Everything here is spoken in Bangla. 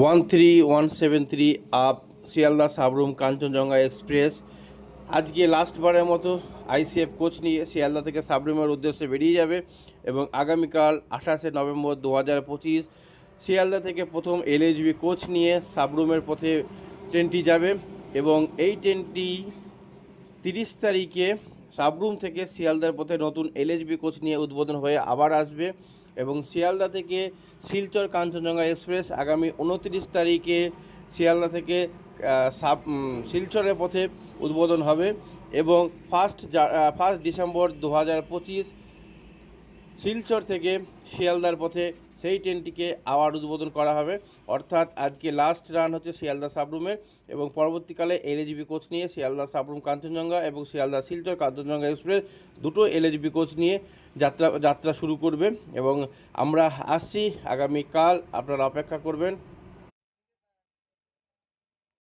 One three one seven three up Sealdah Sabroom Kanchenjunga express আজকে লাস্টবারের মতো আইসিএফ কোচ নিয়ে শিয়ালদা থেকে সাবরুমের উদ্দেশ্যে বেরিয়ে যাবে এবং আগামীকাল আঠাশে নভেম্বর দু হাজার পঁচিশ শিয়ালদা থেকে প্রথম এলএইচবি কোচ নিয়ে সাবরুমের পথে ট্রেনটি যাবে এবং এই ট্রেনটি তিরিশ তারিখে সাবরুম থেকে শিয়ালদার পথে নতুন এলএইচবি কোচ নিয়ে উদ্বোধন হয়ে আবার আসবে। এবং শিয়ালদা থেকে শিলচর কাঞ্চনজঙ্ঘা এক্সপ্রেস আগামী উনত্রিশ তারিখে শিয়ালদা থেকে সাপ শিলচরের পথে উদ্বোধন হবে এবং ফার্স্ট ফার্স্ট ডিসেম্বর দু হাজার পঁচিশ শিলচর থেকে শিয়ালদার পথে সেই ট্রেনটিকে আবার উদ্বোধন করা হবে। অর্থাৎ আজকে লাস্ট রান হচ্ছে শিয়ালদা সাবরুমের এবং পরবর্তীকালে এলএজিবি কোচ নিয়ে শিয়ালদা সাবরুম কাঞ্চনজঙ্ঘা এবং শিয়ালদা শিলচর কাঞ্চনজঙ্ঘা এক্সপ্রেস দুটো এলএজিবি কোচ নিয়ে যাত্রা যাত্রা শুরু করবে এবং আমরা আসছি। আগামীকাল আপনারা অপেক্ষা করবেন।